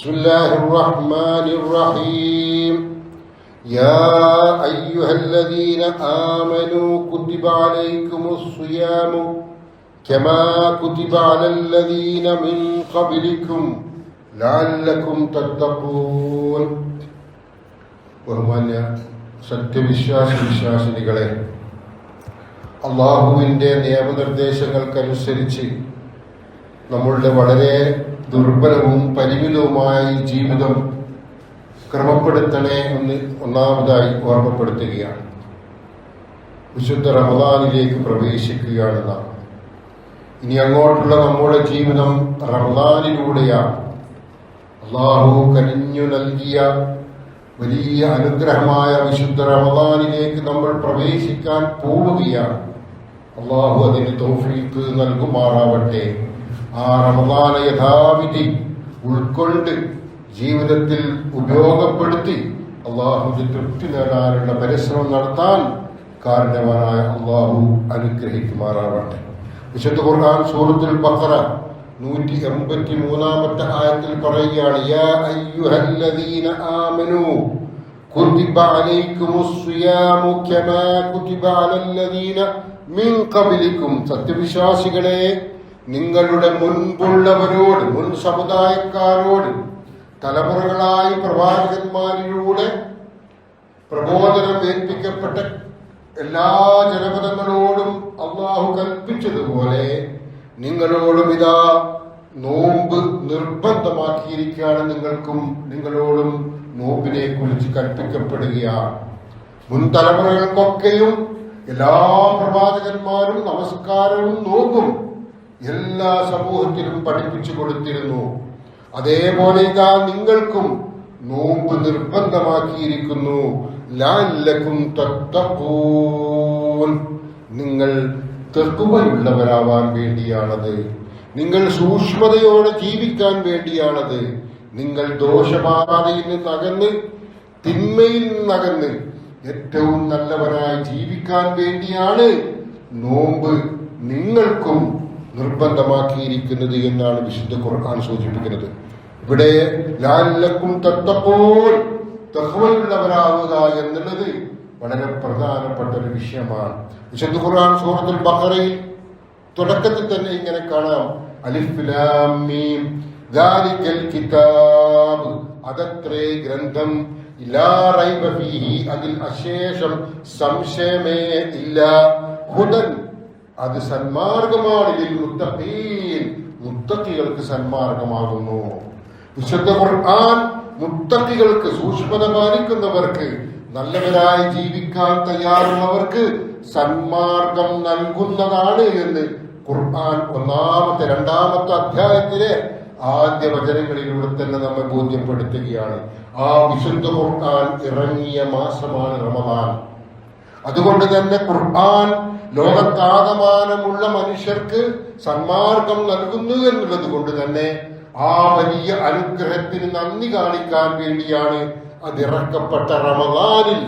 بسم الله الرحمن الرحيم يا أيها الذين آمنوا كتب عليكم الصيام كما كتب على الذين من قبلكم لعلكم تتقون ബഹുമാന്യ സത്യവിശ്വാസ വിശ്വാസിനികളെ അള്ളാഹുവിൻ്റെ നിയമനിർദ്ദേശങ്ങൾക്കനുസരിച്ച് നമ്മളുടെ വളരെ ദുർബലവും പരിമിതവുമായ ഈ ജീവിതം ക്രമപ്പെടുത്തണേ എന്ന് ഒന്നാമതായി ഓർമ്മപ്പെടുത്തുകയാണ്. വിശുദ്ധ റമദാനിലേക്ക് പ്രവേശിക്കുകയാണ് നാം. ഇനി അങ്ങോട്ടുള്ള നമ്മുടെ ജീവിതം റമദാനിലൂടെയാണ്. അള്ളാഹു കനിഞ്ഞു നൽകിയ വലിയ അനുഗ്രഹമായ വിശുദ്ധ റമദാനിലേക്ക് നമ്മൾ പ്രവേശിക്കാൻ പോവുകയാണ്. അള്ളാഹു അതിന് തോഫീക്ക് നൽകുമാറാവട്ടെ. ആ റമദാന യഥാവിധി ഉൾക്കൊണ്ട് ജീവിതത്തിൽ ഉപയോഗപ്പെടുത്തി അള്ളാഹുവിന്റെ തൃപ്തി നേടാനുള്ള പരിശ്രമം നടത്താൻ കാരണവാനായ അള്ളാഹു അനുഗ്രഹിക്കുമാറാവട്ടെ. വിശുദ്ധ ഖുർആൻ സൂറത്തുൽ ബഖറ നൂറ്റി എൺപത്തി മൂന്നാമത്തെ ആയത്തിൽ പറയുകയാണ് യാ അയ്യുഹല്ലദീന ആമനു കുതിബ സിയാമു കമാ കുതിബ അലല്ലദീന മിൻ ഖബലിക്കും. സത്യവിശ്വാസികളെ നിങ്ങളുടെ മുൻപുള്ളവരോട് മുൻ സമുദായക്കാരോട് തലമുറകളായി പ്രവാചകന്മാരിലൂടെ പ്രബോധനം ഏൽപ്പിക്കപ്പെട്ട എല്ലാ ജനപദങ്ങളോടും അള്ളാഹു കൽപ്പിച്ചതുപോലെ നിങ്ങളോടും ഇതാ നോമ്പ് നിർബന്ധമാക്കിയിരിക്കുകയാണ്. നിങ്ങൾക്കും നിങ്ങളോടും നോമ്പിനെ കുറിച്ച് കൽപ്പിക്കപ്പെടുകയാണ്. മുൻ തലമുറകൾക്കൊക്കെയും എല്ലാ പ്രവാചകന്മാരും നമസ്കാരവും നോമ്പും എല്ലാ സമൂഹത്തിലും പഠിപ്പിച്ചു കൊടുത്തിരുന്നു. അതേപോലെ ഇതാ നിങ്ങൾക്കും നോമ്പ് നിർബന്ധമാക്കിയിരിക്കുന്നു. ലാലക്കും തത്തപ്പൂൻ നിങ്ങൾ തെക്കുവയുള്ളവരാവാൻ വേണ്ടിയാണത്. നിങ്ങൾ സൂക്ഷ്മതയോടെ ജീവിക്കാൻ വേണ്ടിയാണത്. നിങ്ങൾ ദോഷപാതയിൽ നിന്ന് അകന്ന് തിന്മയിൽ നിന്നകന്ന് ഏറ്റവും നല്ലവരായി ജീവിക്കാൻ വേണ്ടിയാണ് നോമ്പ് നിങ്ങൾക്കും നിർബന്ധമാക്കിയിരിക്കുന്നത് എന്നാണ് വിശുദ്ധ ഖുർആൻ സൂചിപ്പിക്കുന്നത്. ഇവിടെ ലാലക്കും തത്തപ്പോൾ തഹവലുള്ളവരാവുക എന്നുള്ളത് വളരെ പ്രധാനപ്പെട്ട ഒരു വിഷയമാണ്. വിശുദ്ധ ഖുർആൻ സൂറത്തുൽ ബഹ്റയിൽ തുടക്കത്തിൽ തന്നെ ഇങ്ങനെ കാണാം. അലിഫ് ലാം മീം. ദാലിക്കൽ കിതാബ്. അതത്രേ ഗ്രന്ഥം. അതിൽ അശേഷം സംശയമേ ഇല്ല. ഹുദൻ അത് സന്മാർഗമാണ്. ഇതിൽ മുത്തഖീൻ മുത്തഖികൾക്ക് സന്മാർഗമാകുന്നു. വിശുദ്ധ ഖുർആൻ മുത്തഖികൾക്ക് സൂക്ഷ്മത പാലിക്കുന്നവർക്ക് നല്ലവരായി ജീവിക്കാൻ തയ്യാറുള്ളവർക്ക് സന്മാർഗം നൽകുന്നതാണ് എന്ന് ഖുർആൻ ഒന്നാമത്തെ രണ്ടാമത്തെ അധ്യായത്തിലെ ആദ്യ വചനങ്ങളിലൂടെ തന്നെ നമ്മെ ബോധ്യപ്പെടുത്തുകയാണ്. ആ വിശുദ്ധ ഖുർആൻ ഇറങ്ങിയ മാസമാണ് റമദാൻ. അതുകൊണ്ട് തന്നെ ഖുർആൻ ലോകത്താകമാനമുള്ള മനുഷ്യർക്ക് സന്മാർഗം നൽകുന്നു എന്നുള്ളത് കൊണ്ട് തന്നെ ആ വലിയ അനുഗ്രഹത്തിന് നന്ദി കാണിക്കാൻ വേണ്ടിയാണ് അതിറക്കപ്പെട്ട റമദാനിൽ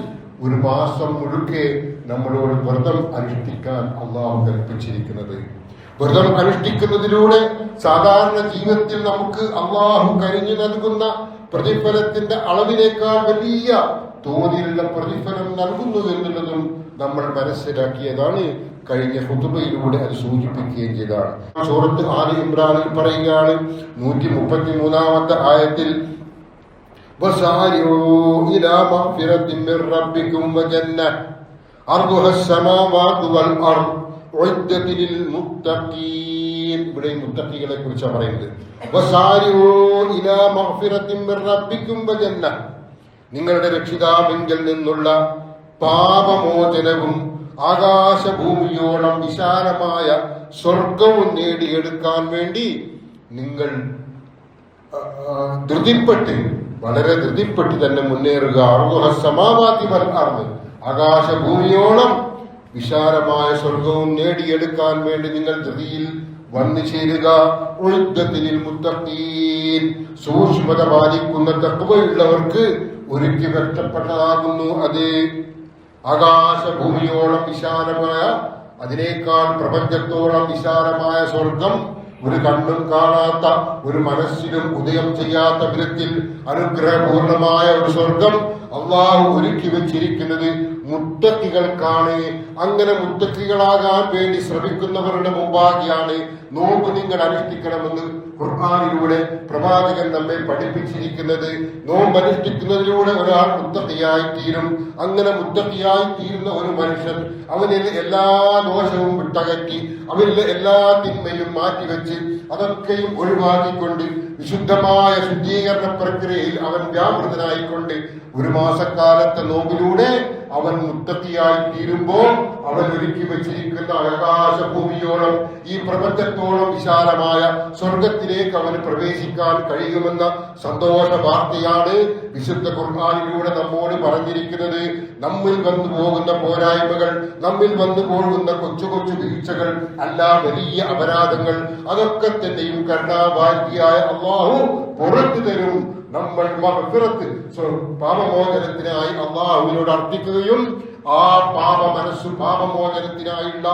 ഒരു മാസം മുഴുക്കെ നമ്മളോട് വ്രതം അനുഷ്ഠിക്കാൻ അള്ളാഹു കൽപ്പിച്ചിരിക്കുന്നത്. വ്രതം അനുഷ്ഠിക്കുന്നതിലൂടെ സാധാരണ ജീവിതത്തിൽ നമുക്ക് അള്ളാഹു കരിഞ്ഞു നൽകുന്ന പ്രതിഫലത്തിന്റെ അളവിനേക്കാൾ വലിയ തോതിലുള്ള പ്രതിഫലം നൽകുന്നു എന്നുള്ളതും നമ്മൾ മനസ്സിലാക്കിയതാണ് കഴിഞ്ഞ ഹുതുബയിലൂടെ അത് സൂചിപ്പിക്കുകയും ചെയ്താണ് സൂറത്ത് ആലി ഇമ്രാനിൽ പറയുകയാണ് നൂറ്റി മുപ്പത്തി മൂന്നാമത്തെ ആയത്തിൽ ഇവിടെ പറയുന്നത്. നിങ്ങളുടെ രക്ഷിതാവിങ്കിൽ നിന്നുള്ള പാപമോചനവും ആകാശഭൂമിയോളം വിശാലമായ സ്വർഗവും നേടിയെടുക്കാൻ വേണ്ടി നിങ്ങൾ ധൃതിപ്പെട്ട് വളരെ ധൃതിപ്പെട്ട് തന്നെ മുന്നേറുക. അറുഹ സമാവാതി വൽഅർദ് ആകാശഭൂമിയോളം വിശാലമായ സ്വർഗവും നേടിയെടുക്കാൻ വേണ്ടി നിങ്ങൾ ധൃതിയിൽ വന്നു ചേരുക. ഒഴുക്കത്തിൽ മുത്തീൻ സൂക്ഷ്മത പാലിക്കുന്ന തക്കുവയുള്ളവർക്ക് ഒരുക്കി വ്യക്തപ്പെട്ടതാകുന്നു അത്. ആകാശഭൂമിയോളം വിശാലമായ അതിനേക്കാൾ പ്രപഞ്ചത്തോളം വിശാലമായ സ്വർഗം ഒരു കണ്ണും കാണാത്ത ഒരു മനസ്സിലും ഉദയം ചെയ്യാത്ത വിധത്തിൽ അനുഗ്രഹപൂർണമായ ഒരു സ്വർഗം അള്ളാഹു ഒരുക്കി വെച്ചിരിക്കുന്നത് മുത്തക്കികൾക്കാണ്. അങ്ങനെ മുത്തക്കികളാകാൻ വേണ്ടി ശ്രമിക്കുന്നവരുടെ മുമ്പാകെയാണ് നോമ്പ് നിങ്ങൾ അനുഷ്ഠിക്കണമെന്ന് ഖുർആാനിലൂടെ പ്രവാചകൻ നമ്മെ പഠിപ്പിച്ചിരിക്കുന്നത് നോമ്പ് അനുഷ്ഠിക്കുന്നതിലൂടെ ഒരാൾ മുത്തഹിയായി തീരും. അങ്ങനെ മുത്തഹിയായി തീരുന്ന ഒരു മനുഷ്യൻ അവനിൽ എല്ലാ ദോഷവും വിട്ടകറ്റി അവനിലെ എല്ലാ തിന്മയും മാറ്റിവെച്ച് അതൊക്കെയും ഒഴിവാക്കിക്കൊണ്ട് വിശുദ്ധമായ ശുദ്ധീകരണ പ്രക്രിയയിൽ അവൻ വ്യാപൃതനായിക്കൊണ്ട് ഒരു മാസക്കാലത്തെ നോമ്പിലൂടെ അവൻ മുത്തത്തിയായി തീരുമ്പോൾ അവൻ ഒരുക്കി വെച്ചിരിക്കുന്ന ആകാശ ഭൂമിയോളം ഈ പ്രപഞ്ചത്തോളം വിശാലമായ സ്വർഗത്തിലേക്ക് അവന് പ്രവേശിക്കാൻ കഴിയുമെന്ന സന്തോഷ വാർത്തയാണ് വിശുദ്ധ കുർബാനിലൂടെ നമ്മോട് പറഞ്ഞിരിക്കുന്നത്. നമ്മിൽ വന്നു പോകുന്ന പോരായ്മകൾ നമ്മിൽ വന്നു പോകുന്ന കൊച്ചു കൊച്ചു വീഴ്ചകൾ അല്ല വലിയ അപരാധങ്ങൾ അതൊക്കെ തന്നെയും കരുണാഭാഗ്യായ അള്ളാഹു പുറത്തു തരും നമ്മൾ മഹഫിറത്ത് പാപമോചനത്തിനായി അള്ളാഹുവിനോട് അർത്ഥിക്കുകയും ആ പാപ മനസ്സു പാപമോചനത്തിനായുള്ള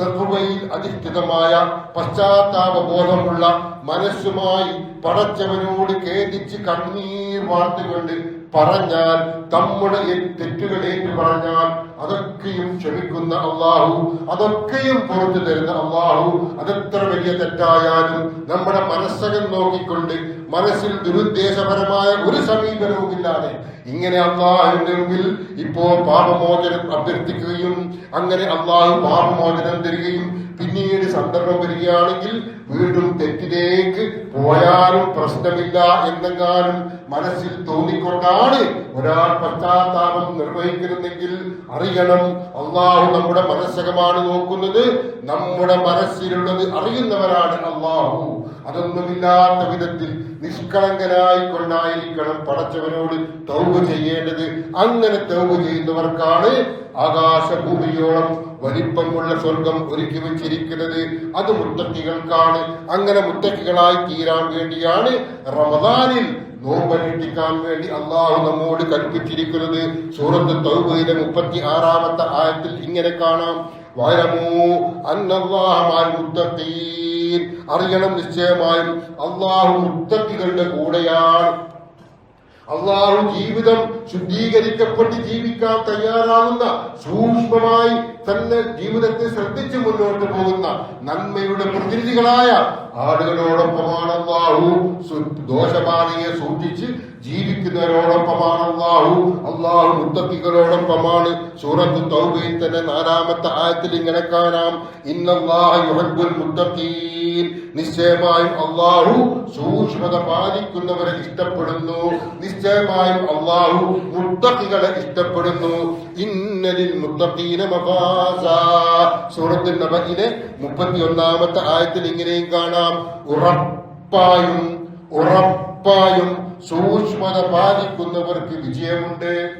തത്വയിൽ അധിഷ്ഠിതമായ പശ്ചാത്താപബോധമുള്ള മനസ്സുമായി പടച്ചവനോട് ഖേദിച്ച് കണ്ണീർ വാർത്തുകൊണ്ട് പറഞ്ഞാൽ നമ്മുടെ തെറ്റുകളേറ്റ് പറഞ്ഞാൽ അതൊക്കെയും ക്ഷമിക്കുന്ന അള്ളാഹു അതൊക്കെയും പുറത്തു തരുന്ന അള്ളാഹു അതെത്ര വലിയ തെറ്റായാലും നമ്മുടെ മനസ്സകം നോക്കിക്കൊണ്ട് മനസ്സിൽ ദുരുദ്ദേശപരമായ ഒരു സമീപനവും ഇല്ലാതെ ഇങ്ങനെ അള്ളാഹുവിന്റെ മുമ്പിൽ ഇപ്പോ പാപമോചനം അഭ്യർത്ഥിക്കുകയും അങ്ങനെ അള്ളാഹു പാപമോചനം തരികയും പിന്നീട് സന്ദർഭം വരികയാണെങ്കിൽ വീണ്ടും തെറ്റിലേക്ക് പോയാലും പ്രശ്നമില്ല എന്നെങ്ങാനും മനസ്സിൽ തോന്നിക്കൊണ്ടാണ് ഒരാൾ പശ്ചാത്താപം നിർവഹിക്കുന്നതെങ്കിൽ അറിയണം. അള്ളാഹു നമ്മുടെ മനസ്സകമാണ് നോക്കുന്നത്. നമ്മുടെ മനസ്സിലുള്ളത് അറിയുന്നവരാണ് അള്ളാഹു. അതൊന്നുമില്ലാത്ത വിധത്തിൽ നിഷ്കളങ്കനായി കൊണ്ടായിരിക്കണം പടച്ചവനോട് തൗവ് ചെയ്യേണ്ടത്. അങ്ങനെ തൗവ് ചെയ്യുന്നവർക്കാണ് ആകാശഭൂമിയോളം വലിപ്പമുള്ള സ്വർഗം ഒരുക്കി വെച്ചിരിക്കുന്നത് അത് മുത്തക്കികൾക്കാണ്. അങ്ങനെ മുത്തക്കികളായി തീരാൻ വേണ്ടിയാണ് റമദാനിൽ നോമ്പനുഷ്ഠിക്കാൻ വേണ്ടി അള്ളാഹു നമ്മോട് കൽപ്പിച്ചിരിക്കുന്നത്. സൂറത്ത് തൗബയിലെ മുപ്പത്തി ആറാമത്തെ ആയത്തിൽ ഇങ്ങനെ കാണാം. അറിയണം നിശ്ചയമായും അള്ളാഹു മുത്തക്കികളുടെ കൂടെയാണ്. അള്ളാഹു ജീവിതം ശുദ്ധീകരിക്കപ്പെട്ട് ജീവിക്കാൻ തയ്യാറാകുന്ന സൂക്ഷ്മമായി തന്റെ ജീവിതത്തെ ശ്രദ്ധിച്ച് മുന്നോട്ട് പോകുന്ന നന്മയുടെ പ്രതിനിധികളായ ആളുകളോടൊപ്പമാണ് അള്ളാഹു ദോഷബാധയെ സൂക്ഷിച്ച് ജീവിക്കുന്നവരോടൊപ്പമാണ് അള്ളാഹു അള്ളാഹു മുത്തക്കികളോടൊപ്പമാണ്. സൂറത്ത് തൗബയിൽ തന്നെ നാലാമത്തെ ആയത്തിൽ ഇങ്ങനെ കാണാം. ഇന്നല്ലാഹുൽ മുത്തഖീൻ. നിശ്ചയമായും അള്ളാഹു സൂക്ഷ്മത പാലിക്കുന്നവരെ ഇഷ്ടപ്പെടുന്നു. നിശ്ചയമായും അള്ളാഹു മുത്തക്കികളെ ഇഷ്ടപ്പെടുന്നു. ഇന്നലിൽ മഫാസ. സൂറത്തുൽ നബയിലെ മുപ്പത്തി ഒന്നാമത്തെ ആയത്തിൽ ഇങ്ങനെയും കാണാം. ഉറപ്പായും ഉറപ്പായും സൂക്ഷ്മത പാലിക്കുന്നവർക്ക് വിജയമുണ്ട്.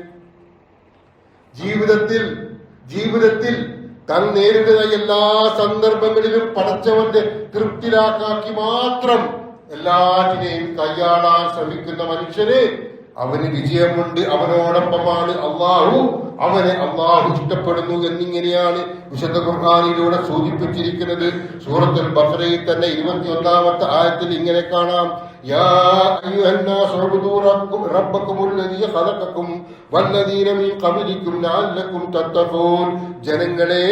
ജീവിതത്തിൽ ജീവിതത്തിൽ താൻ നേരിടുന്ന എല്ലാ സന്ദർഭങ്ങളിലും പടച്ചവന്റെ തൃപ്തിരാക്കാക്കി മാത്രം എല്ലാറ്റിനെയും കൈയാളാൻ ശ്രമിക്കുന്ന മനുഷ്യന് അവന് വിജയമുണ്ട് അവനോടൊപ്പമാണ് അള്ളാഹു അവനെ അള്ളാഹു ഇഷ്ടപ്പെടുന്നു എന്നിങ്ങനെയാണ് വിശുദ്ധ ഖുർഹാനിലൂടെ സൂചിപ്പിച്ചിരിക്കുന്നത്. സൂറത്തുൽ ബഫറയിൽ തന്നെ ഇരുപത്തിയൊന്നാമത്തെ ആയത്തിൽ ഇങ്ങനെ കാണാം. യാ അയ്യുഹന്നാസ് ഉബ്ദൂ റബ്ബക്കും الذي خلقكم والذين من قبلكم لعلكم تتقون ജനങ്ങളെ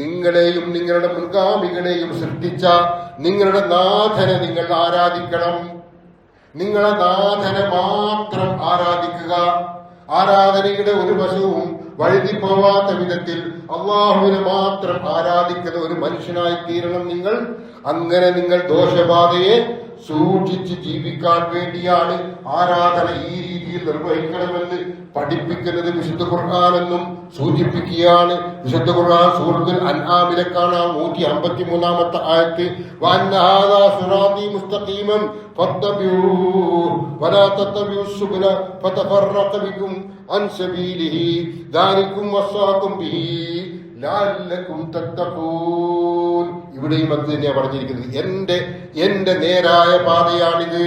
നിങ്ങളെയും നിങ്ങളുടെ മുൻഗാമികളെയും സൃഷ്ടിച്ച നിങ്ങളുടെ നാഥനെ നിങ്ങൾ ആരാധിക്കണം നിങ്ങളെ നാഥനെ മാത്രം ആരാധിക്കുക ആരാധനയുടെ ഒരു വശവും വഴുതി പോവാത്ത വിധത്തിൽ അള്ളാഹുവിനെ മാത്രം ആരാധിക്കുന്ന ഒരു മനുഷ്യനായി തീരണം നിങ്ങൾ അങ്ങനെ നിങ്ങൾ ദോഷബാധയെ സൂക്ഷിച്ച് ജീവിക്കാൻ വേണ്ടിയാണ് ആരാധന ഈ രീതിയിൽ നിർവഹിക്കണമെന്ന് പഠിപ്പിക്കുന്നത് വിശുദ്ധ ഖുർആാനെന്നും സൂചിപ്പിക്കുകയാണ്. വിശുദ്ധ ഖുർആൻ സൂറത്തുൽ അൻആമിലെ കാണാം. നൂറ്റി അമ്പത്തി മൂന്നാമത്തെ ആയത്ത് സബീലിഹി ദാലികും വസ്സാകും ബിഹി ലഅല്ലകും തത്തഖൂൻ. ഇവിടെയും അത് തന്നെയാണ് പറഞ്ഞിരിക്കുന്നത്. എന്റെ എന്റെ നേരായ പാതയാണിത്.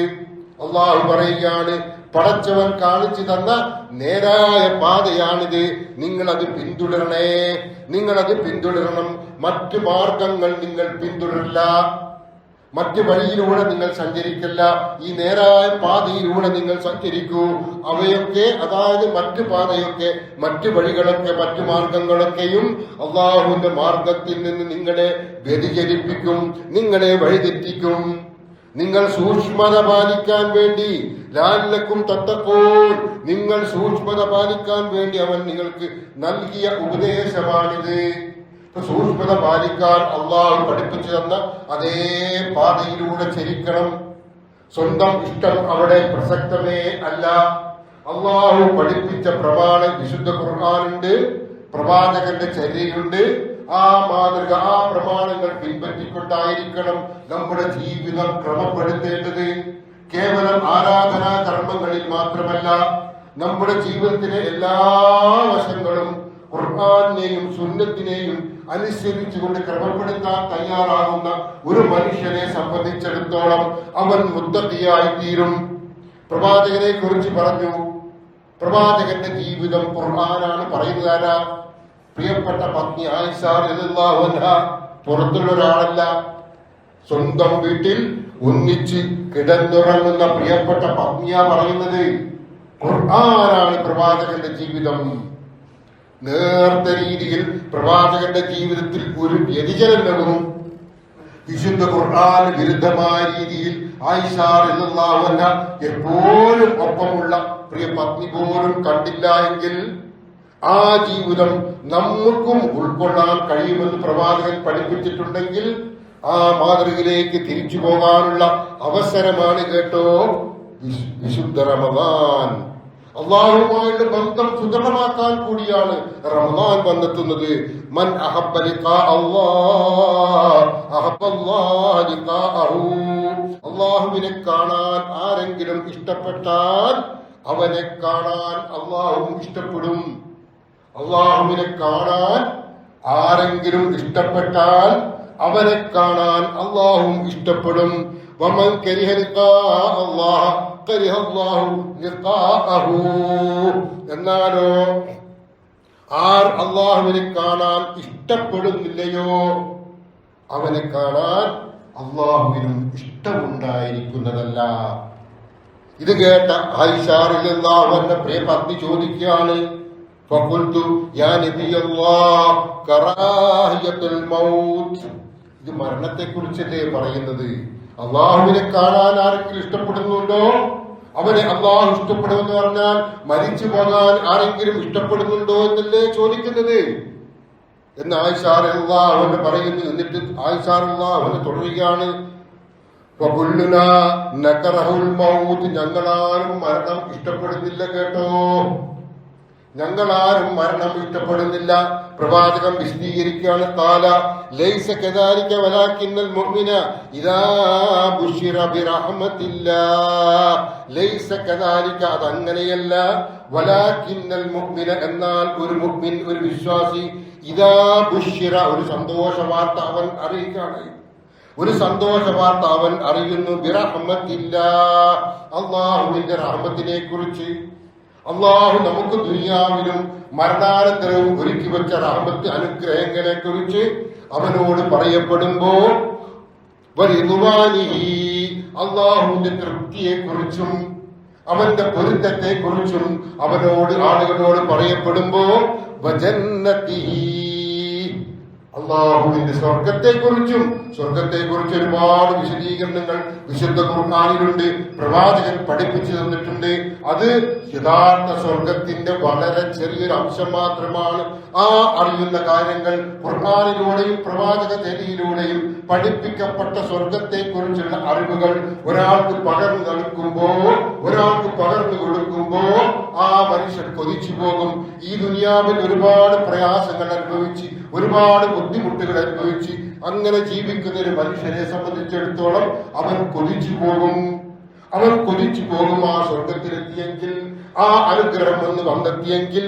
അള്ളാഹു പറയുകയാണ് പടച്ചവൻ കാണിച്ചു തന്ന നേരായ പാതയാണിത്. നിങ്ങളത് പിന്തുടരണേ. നിങ്ങളത് പിന്തുടരണം. മറ്റു മാർഗങ്ങൾ നിങ്ങൾ പിന്തുടരില്ല. മറ്റു വഴിയിലൂടെ നിങ്ങൾ സഞ്ചരിക്കില്ല ഈ നേരായ പാതയിലൂടെ നിങ്ങൾ സഞ്ചരിക്കൂ. അവയൊക്കെ അതായത് മറ്റു പാതയൊക്കെ മറ്റു വഴികളൊക്കെ മറ്റു മാർഗങ്ങളൊക്കെയും അള്ളാഹുവിന്റെ മാർഗത്തിൽ നിന്ന് നിങ്ങളെ വ്യതിചരിപ്പിക്കും നിങ്ങളെ വഴിതെറ്റിക്കും. നിങ്ങൾ സൂക്ഷ്മത പാലിക്കാൻ വേണ്ടി ലാലക്കും തത്തപ്പോൾ നിങ്ങൾ സൂക്ഷ്മത പാലിക്കാൻ വേണ്ടി അവൻ നിങ്ങൾക്ക് നൽകിയ ഉപദേശമാണിത്. സൂക്ഷ്മത പാലിക്കാൻ അള്ളാഹു പഠിപ്പിച്ചു തന്ന അതേ പാതയിലൂടെ ചരിക്കണം. സ്വന്തം ഇഷ്ടം അവിടെ പ്രസക്തമേ അല്ല. അള്ളാഹു പഠിപ്പിച്ച പ്രമാണ വിശുദ്ധ ഖുർആാനുണ്ട് പ്രവാചകന്റെ ചര്യയുണ്ട്. ആ മാതൃക ആ പ്രമാണങ്ങൾ പിൻപറ്റിക്കൊണ്ടായിരിക്കണം നമ്മുടെ ജീവിതം ക്രമപ്പെടുത്തേണ്ടത്. കേവലം ആരാധനാ കർമ്മങ്ങളിൽ മാത്രമല്ല നമ്മുടെ ജീവിതത്തിലെ എല്ലാ വശങ്ങളും ഖുർആാനെയും സുന്നത്തിനെയും അനുസരിച്ചുകൊണ്ട് ക്രമപ്പെടുത്താൻ തയ്യാറാകുന്ന ഒരു മനുഷ്യനെ സംബന്ധിച്ചിടത്തോളം അവൻ മുത്തത്തിയായി തീരും പ്രവാചകനെ കുറിച്ച് പറഞ്ഞു പ്രവാചകന്റെ ജീവിതം ഖുർആനാണ് പറയുന്നതാര പ്രിയപ്പെട്ട പത്നി ആയിഷാർ പുറത്തുള്ള ഒരാളല്ല. സ്വന്തം വീട്ടിൽ ഒന്നിച്ച് കിടന്നുറങ്ങുന്ന പ്രിയപ്പെട്ട പത്നിയാ പറയുന്നത്. ഖുർആനാണ് പ്രവാചകന്റെ ജീവിതം. നേർത്ത രീതിയിൽ പ്രവാചകന്റെ ജീവിതത്തിൽ ഒരു വ്യതിചലനവും വിശുദ്ധ ഖുർആൻ വിരുദ്ധമായ രീതിയിൽ എന്നുള്ള എപ്പോഴും ഒപ്പമുള്ള പ്രിയ പത്നി പോലും കണ്ടില്ല എങ്കിൽ ആ ജീവിതം നമുക്കും ഉൾക്കൊള്ളാൻ കഴിയുമെന്ന് പ്രവാചകൻ പഠിപ്പിച്ചിട്ടുണ്ടെങ്കിൽ ആ മാതൃകയിലേക്ക് തിരിച്ചു പോകാനുള്ള അവസരമാണ് കേട്ടോ വിശു- വിശുദ്ധ റമദാൻ. അള്ളാഹുമായുള്ള ബന്ധം സുദൃഢമാക്കാൻ കൂടിയാണ് റമദാൻ വന്നെത്തുന്നത്. മൻ അള്ളാഹുവിനെ കാണാൻ ആരെങ്കിലും ഇഷ്ടപ്പെട്ടാൽ അവനെ കാണാൻ അള്ളാഹുവും ഇഷ്ടപ്പെടും. അള്ളാഹുവിനെ കാണാൻ ആരെങ്കിലും ഇഷ്ടപ്പെട്ടാൽ അവനെ കാണാൻ അള്ളാഹും ഇഷ്ടപ്പെടും. വമൻ كره لقاء الله كره الله لقاءه. എന്നാലോ? ആർ അള്ളാഹുവിനെ കാണാൻ ഇഷ്ടപ്പെടുന്നില്ലയോ? അവനെ കാണാൻ അള്ളാഹുവിനും ഇഷ്ടമുണ്ടായിരിക്കുന്നതല്ല. ഇത് കേട്ട ആയിഷാറില്ലാഹുവിന്റെ പ്രിയ പത്നി ചോദിക്കുകയാണ്. ഇത് മരണത്തെ കുറിച്ചല്ലേ പറയുന്നത്? അള്ളാഹുവിനെ കാണാൻ ആരെങ്കിലും ഇഷ്ടപ്പെടുന്നുണ്ടോ? അവനെ അള്ളാഹു ഇഷ്ടപ്പെടുമെന്ന് പറഞ്ഞാൽ മരിച്ചു പോകാൻ ആരെങ്കിലും ഇഷ്ടപ്പെടുന്നുണ്ടോ എന്നല്ലേ ചോദിക്കുന്നത്? എന്ന് ആയിഷാറുള്ള പറയുന്നു. എന്നിട്ട് ആയിഷാറുള്ള അവന് തുടരുകയാണ് ഞങ്ങളാരും മരണം ഇഷ്ടപ്പെടുന്നില്ല കേട്ടോ. ഞങ്ങളാരും മരണം ഇഷ്ടപ്പെടുന്നില്ല പ്രവാചകം വിശദീകരിക്കുകയാണ് താല ലൈസ കദാരിക വലാകിന്നൽ മുഅ്മിന ഇദാ ബുശിറ ബിറഹ്മത്തില്ല ലൈസ അങ്ങനെയല്ല അതങ്ങനെയല്ല വലാകിന്നൽ മുഅ്മിന എന്നാൽ ഒരു മുഅ്മിൻ ഒരു വിശ്വാസി ഇദാ ബുശിറ ഒരു സന്തോഷ വാർത്ത അവൻ അറിയിക്കുകയാണ്. ഒരു സന്തോഷ വാർത്ത അവൻ അറിയുന്നു ബിറഹ്മത്തില്ല അള്ളാഹുവിന്റെ റഹ്മത്തിനെ കുറിച്ച് അള്ളാഹു നമുക്ക് ദുനിയാവിലും മരണാനന്തരവും ഒരുക്കി വെച്ച റഹ്മത്ത് അനുഗ്രഹങ്ങളെ കുറിച്ച് അവനോട് പറയപ്പെടുമ്പോൾ അള്ളാഹുവിന്റെ തൃപ്തിയെ കുറിച്ചും അവന്റെ പൊരുത്തത്തെ കുറിച്ചും അവനോട് ആളുകളോട് പറയപ്പെടുമ്പോ വജന്നത്തിഹി അള്ളാഹുവിന്റെ സ്വർഗത്തെ കുറിച്ചും സ്വർഗത്തെ കുറിച്ച് ഒരുപാട് വിശദീകരണങ്ങൾ വിശുദ്ധ ഖുർആാനിലുണ്ട് പ്രവാചകൻ പഠിപ്പിച്ചു തന്നിട്ടുണ്ട്. അത് യഥാർത്ഥ സ്വർഗത്തിന്റെ വളരെ ചെറിയൊരു അംശം മാത്രമാണ്. ആ അറിയുന്ന കാര്യങ്ങൾ ഖുർആാനിലൂടെയും പ്രവാചക ചരിയിലൂടെയും പഠിപ്പിക്കപ്പെട്ട സ്വർഗത്തെ കുറിച്ചുള്ള അറിവുകൾ ഒരാൾക്ക് പകർന്നു നൽകുമ്പോ ഒരാൾക്ക് പകർന്നു കൊടുക്കുമ്പോ ആ മനുഷ്യൻ കൊതിച്ചു പോകും. ഈ ദുനിയാവിൽ ഒരുപാട് പ്രയാസങ്ങൾ അനുഭവിച്ച് ഒരുപാട് ബുദ്ധിമുട്ടുകൾ അനുഭവിച്ച് അങ്ങനെ ജീവിക്കുന്ന ഒരു മനുഷ്യനെ സംബന്ധിച്ചിടത്തോളം അവൻ കൊതിച്ചു പോകും. അവൻ കൊതിച്ചു പോകും ആ സ്വർഗത്തിലെത്തിയെങ്കിൽ ആ അനുഗ്രഹം വന്ന് വന്നെത്തിയെങ്കിൽ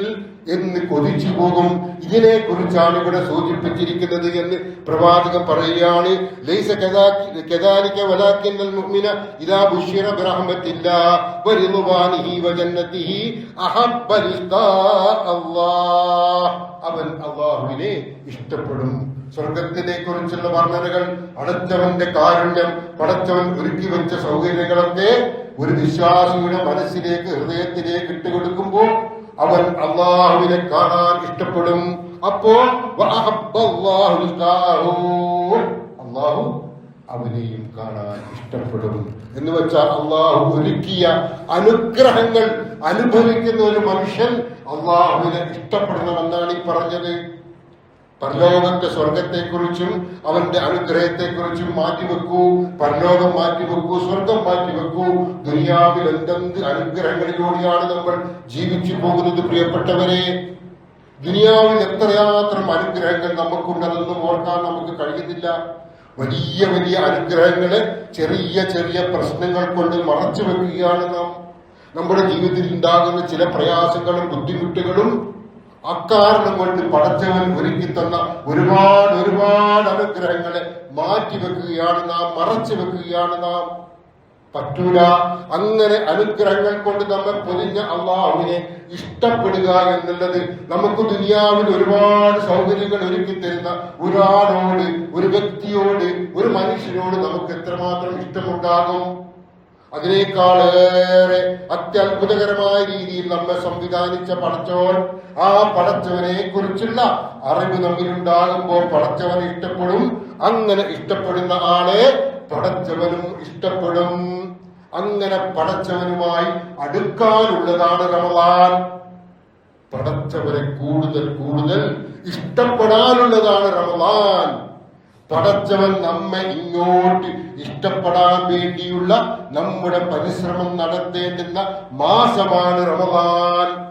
എന്ന് കൊതിച്ചു പോകും. ഇതിനെ കുറിച്ചാണ് ഇവിടെ സൂചിപ്പിച്ചിരിക്കുന്നത് എന്ന് പ്രവാചകൻ പറയുകയാണ്. ലൈസ മുഅ്മിന ഇദാ ഇഷ്ടപ്പെടും. സ്വർഗത്തിനെ കുറിച്ചുള്ള വർണനകൾ അടച്ചവന്റെ കാരുണ്യം പടച്ചവൻ ഒരുക്കി വെച്ച സൗകര്യങ്ങളൊക്കെ ഒരു വിശ്വാസിയുടെ മനസ്സിലേക്ക് ഹൃദയത്തിലേക്ക് ഇട്ടുകൊടുക്കുമ്പോൾ അവൻ അള്ളാഹുവിനെ കാണാൻ ഇഷ്ടപ്പെടും. അപ്പോൾ. അള്ളാഹു അവനെയും കാണാൻ ഇഷ്ടപ്പെടും. എന്ന് വെച്ചാൽ അള്ളാഹു ഒരുക്കിയ അനുഗ്രഹങ്ങൾ അനുഭവിക്കുന്ന ഒരു മനുഷ്യൻ അള്ളാഹുവിനെ ഇഷ്ടപ്പെടണമെന്നാണ് ഈ പറഞ്ഞത്. പരലോകത്തെ സ്വർഗത്തെക്കുറിച്ചും അവന്റെ അനുഗ്രഹത്തെക്കുറിച്ചും മാറ്റിവെക്കൂ. പരലോകം മാറ്റി മാറ്റിവെക്കൂ സ്വർഗം മാറ്റിവെക്കൂ. ദുനിയാവിൽ എന്തെന്ത് അനുഗ്രഹങ്ങളിലൂടെയാണ് നമ്മൾ ജീവിച്ചു പോകുന്നത് പ്രിയപ്പെട്ടവരെ? ദുനിയാവിൽ എത്രയാത്രം അനുഗ്രഹങ്ങൾ നമുക്കുണ്ടെന്നൊന്നും ഓർക്കാൻ നമുക്ക് കഴിയുന്നില്ല. വലിയ വലിയ അനുഗ്രഹങ്ങളെ ചെറിയ ചെറിയ പ്രശ്നങ്ങൾ കൊണ്ട് മറച്ചു വെക്കുകയാണ് നാം. നമ്മുടെ ജീവിതത്തിൽ ഉണ്ടാകുന്ന ചില പ്രയാസങ്ങളും ബുദ്ധിമുട്ടുകളും അക്കാരണം കൊണ്ട് പടച്ചവൻ ഒരുക്കി തന്ന ഒരുപാട് ഒരുപാട് അനുഗ്രഹങ്ങളെ മാറ്റി വെക്കുകയാണ് നാം മറച്ചു വെക്കുകയാണ് നാം. പറ്റൂല. അങ്ങനെ അനുഗ്രഹങ്ങൾ കൊണ്ട് നമ്മൾ പൊതിഞ്ഞ അള്ളാഹുവിനെ ഇഷ്ടപ്പെടുക എന്നുള്ളത് നമുക്ക് ദുനിയാവിൽ ഒരുപാട് സൗകര്യങ്ങൾ ഒരുക്കി തരുന്ന ഒരാളോട് ഒരു വ്യക്തിയോട് ഒരു മനുഷ്യനോട് നമുക്ക് എത്രമാത്രം ഇഷ്ടമുണ്ടാകും? അതിനേക്കാളേറെ അത്യത്ഭുതകരമായ രീതിയിൽ നമ്മെ സംവിധാനിച്ച പടച്ചവൻ ആ പടച്ചവനെ കുറിച്ചുള്ള അറിവ് നമ്മിലുണ്ടാകുമ്പോൾ പടച്ചവനെ ഇഷ്ടപ്പെടും. അങ്ങനെ ഇഷ്ടപ്പെടുന്ന ആളെ പടച്ചവനും ഇഷ്ടപ്പെടും. അങ്ങനെ പടച്ചവനുമായി അടുക്കാനുള്ളതാണ് റമദാൻ. പടച്ചവനെ കൂടുതൽ കൂടുതൽ ഇഷ്ടപ്പെടാനുള്ളതാണ് റമദാൻ. പടച്ചവൻ നമ്മെ ഇങ്ങോട്ട് ഇഷ്ടപ്പെടാൻ വേണ്ടിയുള്ള നമ്മുടെ പരിശ്രമം നടത്തേണ്ടുന്ന മാസമാണ് റമദാൻ.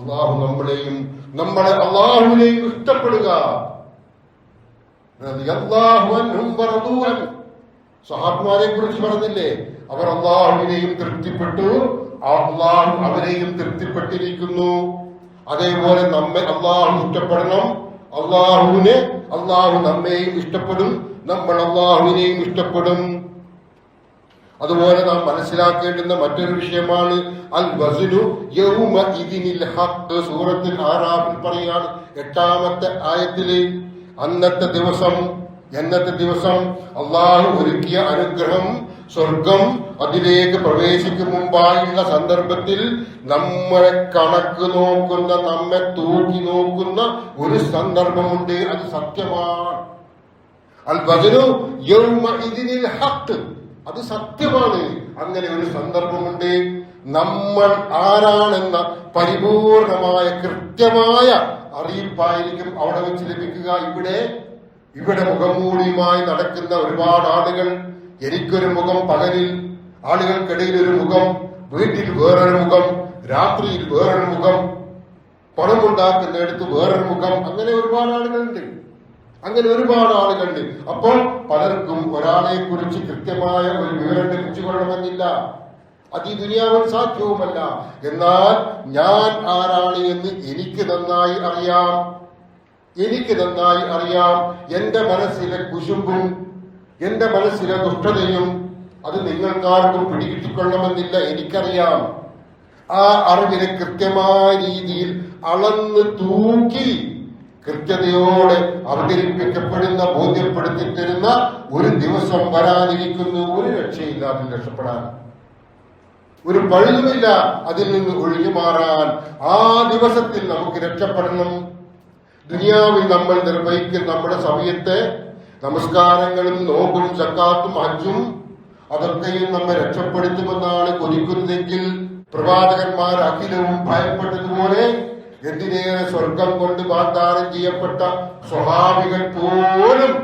അള്ളാഹു നമ്മളെയും നമ്മളെ അള്ളാഹുവിനെയും ഇഷ്ടപ്പെടുക. സഹാബിമാരെ കുറിച്ച് പറഞ്ഞില്ലേ? അവർ അള്ളാഹുവിനെയും തൃപ്തിപ്പെട്ടു. അള്ളാഹു അവരെയും തൃപ്തിപ്പെട്ടിരിക്കുന്നു. അതേപോലെ നമ്മെ അള്ളാഹു ഇഷ്ടപ്പെടണം. അള്ളാഹുവിനെ അള്ളാഹു നമ്മെയും ഇഷ്ടപ്പെടും. നമ്മൾ അള്ളാഹുവിനെയും ഇഷ്ടപ്പെടും. അതുപോലെ നാം മനസ്സിലാക്കേണ്ടുന്ന മറ്റൊരു വിഷയമാണ് അൽ വസുനു സൂറത്തിൽ ആറാമിൽ പറയാണ് എട്ടാമത്തെ ആയത്തിൽ അന്നത്തെ ദിവസം എന്നത്തെ ദിവസം അള്ളാഹു ഒരുക്കിയ അനുഗ്രഹം സ്വർഗം അതിലേക്ക് പ്രവേശിക്കും മുമ്പായുള്ള സന്ദർഭത്തിൽ നമ്മളെ കണക്ക് നോക്കുന്ന നമ്മെ തൂക്കി നോക്കുന്ന ഒരു സന്ദർഭമുണ്ട്. അത് സത്യമാണ്. അൽ അത് സത്യമാണ്. അങ്ങനെ ഒരു സന്ദർഭമുണ്ട്. നമ്മൾ ആരാണെന്ന പരിപൂർണമായ കൃത്യമായ അറിയിപ്പായിരിക്കും അവിടെ വെച്ച് ലഭിക്കുക. ഇവിടെ ഇവിടെ മുഖമൂടിയുമായി നടക്കുന്ന ഒരുപാട് ആളുകൾ എനിക്കൊരു മുഖം പകലിൽ ആളുകൾക്കിടയിൽ ഒരു മുഖം വീട്ടിൽ വേറൊരു മുഖം രാത്രിയിൽ വേറൊരു മുഖം പണമുണ്ടാക്കുന്നിടത്ത് വേറൊരു മുഖം അങ്ങനെ ഒരുപാട് ആളുകളുണ്ട്. അങ്ങനെ ഒരുപാട് ആളുകളുണ്ട്. അപ്പോൾ പലർക്കും ഒരാളെ കുറിച്ച് കൃത്യമായ ഒരു വിവരം ലഭിച്ചു കൊള്ളണമെന്നില്ല അത് ഈ ദുനിയാവിൽ സാധ്യവുമല്ല. എന്നാൽ ഞാൻ ആരാണ് എന്ന് എനിക്ക് നന്നായി അറിയാം. എനിക്ക് നന്നായി അറിയാം. എന്റെ മനസ്സിലെ കുശുമ്പും എന്റെ മനസ്സിലെ ദുഷ്ടതയും അത് നിങ്ങൾക്കാർക്കും പിടികിട്ടിക്കൊള്ളണമെന്നില്ല എനിക്കറിയാം. ആ അറിവിനെ കൃത്യമായ രീതിയിൽ അളന്ന് തൂക്കി കൃത്യതയോടെ അവതരിപ്പിക്കപ്പെടുന്ന ബോധ്യപ്പെടുത്തി തരുന്ന ഒരു ദിവസം വരാതിരിക്കുന്നു ഒരു രക്ഷയില്ലാതെ രക്ഷപ്പെടാൻ. ഒരു പഴുതുമില്ല അതിൽ നിന്ന് ഒഴിഞ്ഞു മാറാൻ. ആ ദിവസത്തിൽ നമുക്ക് രക്ഷപ്പെടണം. ദുനിയാവിൽ നമ്മൾ നിർവഹിക്കുന്ന നമ്മുടെ സമയത്തെ നമസ്കാരങ്ങളും നോമ്പും സക്കാത്തും ഹജ്ജും അതൊക്കെയും നമ്മെ രക്ഷപ്പെടുത്തുമെന്നാണ് കൊതിക്കുന്നതെങ്കിൽ പ്രവാചകന്മാർ അഖിലവും ഭയപ്പെട്ടതുപോലെ എന്തിനേറെ സ്വർഗം കൊണ്ട് വാഗ്ദാനം ചെയ്യപ്പെട്ട സ്വഭാവികൾ പോലും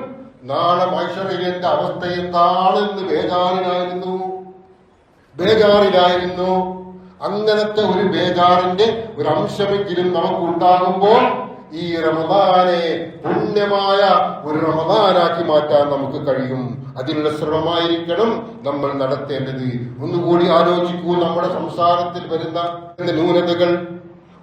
നാളെ മൈഷറിന്റെ അവസ്ഥ എന്താണെന്ന് ബേജാറിലായിരുന്നു. ബേജാറിലായിരുന്നു. അങ്ങനത്തെ ഒരു ബേജാറിന്റെ ഒരു അംശമെങ്കിലും നമുക്കുണ്ടാകുമ്പോൾ ഈ റമദാനെ പുണ്യമായ ഒരു റമദാനാക്കി മാറ്റാൻ നമുക്ക് കഴിയും. അതിനുള്ള ശ്രമമായിരിക്കണം നമ്മൾ നടത്തേണ്ടത്. ഒന്നുകൂടി ആലോചിക്കൂ നമ്മുടെ സംസാരത്തിൽ വരുന്ന ന്യൂനതകൾ.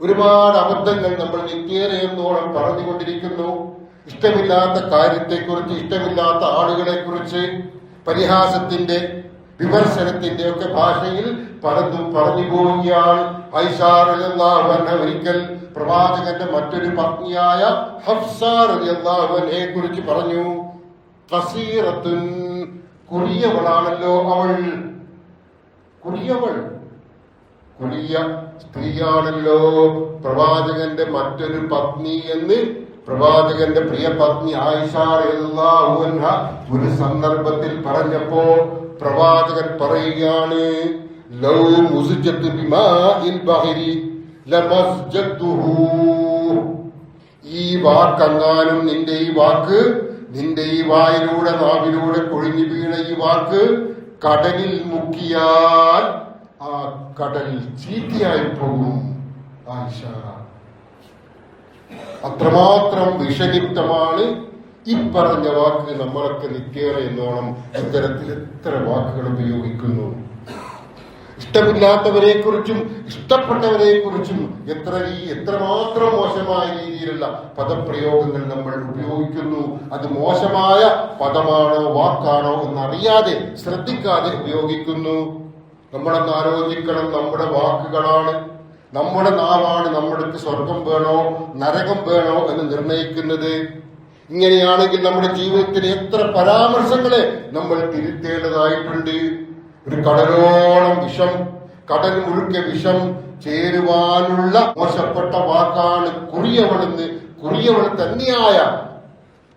ഒരുപാട് അബദ്ധങ്ങൾ നമ്മൾ നിത്യേനയെന്നോളം പറഞ്ഞുകൊണ്ടിരിക്കുന്നു. ഇഷ്ടമില്ലാത്ത കാര്യത്തെക്കുറിച്ച് ഇഷ്ടമില്ലാത്ത ആളുകളെ കുറിച്ച് പരിഹാസത്തിന്റെ വിമർശനത്തിന്റെ ഒക്കെ ഭാഷയിൽ പറഞ്ഞു പറഞ്ഞു പോവുകയാണ് ഐഷാറിയല്ലാഹുവന്നെ ഒരിക്കൽ പ്രവാചകന്റെ മറ്റൊരു പത്നിയായ കുറിച്ച് പറഞ്ഞു. കസീറത്തുൻ കുറിയവളാണല്ലോ അവൾ. കുറിയവൾ. കുറിയ സ്ത്രീയാണല്ലോ പ്രവാചകന്റെ മറ്റൊരു പത്നി എന്ന് പ്രവാചകന്റെ പ്രിയ പത്നി ആയിഷ ഒരു സന്ദർഭത്തിൽ പറഞ്ഞപ്പോ പ്രവാചകൻ പറയുകയാണ് ലൗ മുസ്ജത്ത് ബിമാഇൽ ബഹരി. ഈ വാക്കങ്ങാനും നിന്റെ ഈ വാക്ക് നിന്റെ ഈ വായിലൂടെ നാവിലൂടെ കൊഴിഞ്ഞു വീണ ഈ വാക്ക് കടലിൽ മുക്കിയാൽ ആ കടൽ ചീത്തയായി പോകും അത്രമാത്രം വിഷലിപ്തമാണ് ഈ പറഞ്ഞ വാക്ക് നമ്മളൊക്കെ നിത്യേറെ എന്നോണം ഇത്തരത്തിൽ എത്ര വാക്കുകൾ ഉപയോഗിക്കുന്നു. ഇഷ്ടമില്ലാത്തവരെ കുറിച്ചും ഇഷ്ടപ്പെട്ടവരെ കുറിച്ചും എത്ര ഈ എത്രമാത്രം മോശമായ രീതിയിലുള്ള പദപ്രയോഗങ്ങൾ നമ്മൾ ഉപയോഗിക്കുന്നു. അത് മോശമായ പദമാണോ വാക്കാണോ എന്നറിയാതെ ശ്രദ്ധിക്കാതെ ഉപയോഗിക്കുന്നു. നമ്മളൊന്ന് ആലോചിക്കണം നമ്മുടെ വാക്കുകളാണ് നമ്മുടെ നാവാണ് നമ്മൾക്ക് സ്വർഗം വേണോ നരകം വേണോ എന്ന് നിർണയിക്കുന്നത് ഇങ്ങനെയാണെങ്കിൽ നമ്മുടെ ജീവിതത്തിൽ എത്ര പരാമർശങ്ങളെ നമ്മൾ തിരുത്തേണ്ടതായിട്ടുണ്ട്. ഒരു കടലോളം വിഷം കടൽ മുഴുക്കെ വിഷം ചേരുവാനുള്ള മോശപ്പെട്ട വാക്കാണ് കുറിയവളെന്ന്. കുറിയവൾ തന്നെയായ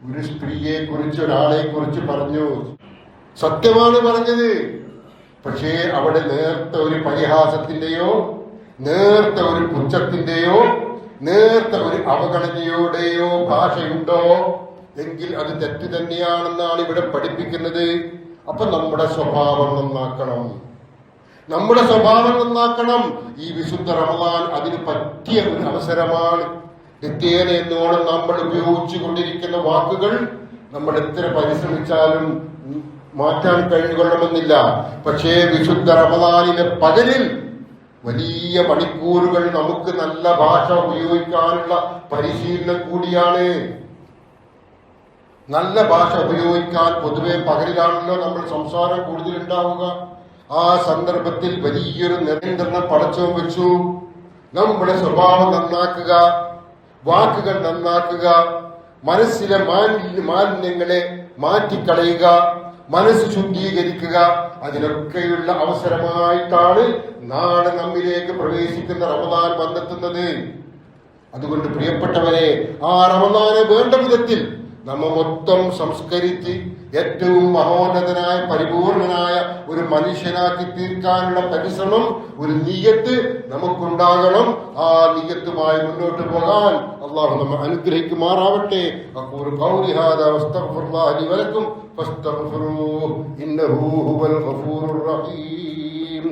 ഒരു സ്ത്രീയെ കുറിച്ച് ഒരാളെ കുറിച്ച് പറഞ്ഞു. സത്യമാണ് പറഞ്ഞത്. പക്ഷേ അവിടെ നേർത്ത ഒരു പരിഹാസത്തിന്റെയോ നേർത്ത ഒരു പുച്ഛത്തിന്റെയോ നേർത്ത ഒരു അവഗണനയുടെയോ ഭാഷയുണ്ടോ? എങ്കിൽ അത് തെറ്റ് തന്നെയാണെന്നാണ് ഇവിടെ പഠിപ്പിക്കുന്നത്. അപ്പൊ നമ്മുടെ സ്വഭാവം നന്നാക്കണം. നമ്മുടെ സ്വഭാവം നന്നാക്കണം. ഈ വിശുദ്ധ റമദാൻ അതിന് പറ്റിയ ഒരു അവസരമാണ്. നിത്യേന എന്നോണം നമ്മൾ ഉപയോഗിച്ചു കൊണ്ടിരിക്കുന്ന വാക്കുകൾ നമ്മൾ എത്ര പരിശ്രമിച്ചാലും മാറ്റാൻ കഴിഞ്ഞുകൊള്ളണമെന്നില്ല. പക്ഷേ വിശുദ്ധ റമദാനിലെ പകലിൽ വലിയ മണിക്കൂറുകൾ നമുക്ക് നല്ല ഭാഷ ഉപയോഗിക്കാനുള്ള പരിശീലനം കൂടിയാണ്. നല്ല ഭാഷ ഉപയോഗിക്കാൻ പൊതുവെ പകലിലാണല്ലോ നമ്മൾ സംസാരം കൂടുതൽ ഉണ്ടാവുക ആ സന്ദർഭത്തിൽ വലിയൊരു നിയന്ത്രണം പടച്ചവും വെച്ചു. നമ്മുടെ സ്വഭാവം നന്നാക്കുക വാക്കുകൾ നന്നാക്കുക മനസ്സിലെ മാലിന്യ മാലിന്യങ്ങളെ മാറ്റിക്കളയുക മനസ്സ് ശുദ്ധീകരിക്കുക അതിനൊക്കെയുള്ള അവസരമായിട്ടാണ് നാളെ നമ്മിലേക്ക് പ്രവേശിക്കുന്ന റമദാൻ വന്നെത്തുന്നത്. അതുകൊണ്ട് പ്രിയപ്പെട്ടവരെ ആ റമദാനെ വേണ്ട വിധത്തിൽ നമ്മ മൊത്തം സംസ്കരിച്ച് ഏറ്റവും മഹോന്നതനായ പരിപൂർണനായ ഒരു മനുഷ്യനാക്കി തീർക്കാനുള്ള പരിശ്രമം ഒരു നീയത്ത് നമുക്കുണ്ടാകണം ആ നീയത്തുമായി മുന്നോട്ട് പോകാൻ അള്ളാഹു നമ്മെ അനുഗ്രഹിക്കുമാറാവട്ടെ അക്കൂർ قولي هذا واستغفر الله لي ولكم فاستغفروه انه هو الغفور الرحيم